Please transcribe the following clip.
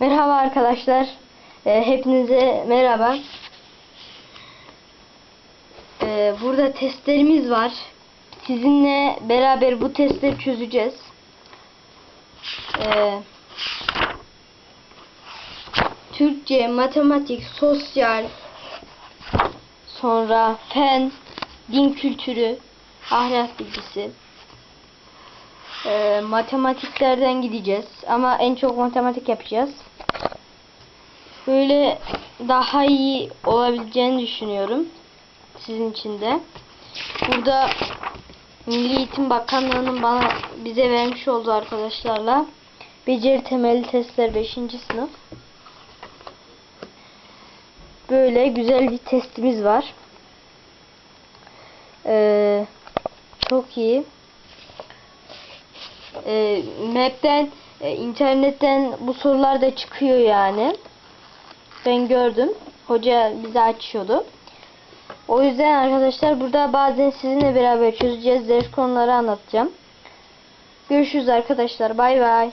Merhaba arkadaşlar. Ee, hepinize merhaba. Ee, burada testlerimiz var. Sizinle beraber bu testleri çözeceğiz. Ee, Türkçe, matematik, sosyal, sonra fen, din kültürü, ahlak bilgisi. Ee, matematiklerden gideceğiz. Ama en çok matematik yapacağız. Böyle daha iyi olabileceğini düşünüyorum. Sizin için de. Burada Milli Eğitim Bakanlığı'nın bana bize vermiş olduğu arkadaşlarla beceri temelli testler 5. sınıf. Böyle güzel bir testimiz var. Ee, çok iyi e, map'ten e, internetten bu sorular da çıkıyor yani. Ben gördüm. Hoca bize açıyordu. O yüzden arkadaşlar burada bazen sizinle beraber çözeceğiz. Ders konuları anlatacağım. Görüşürüz arkadaşlar. Bay bay.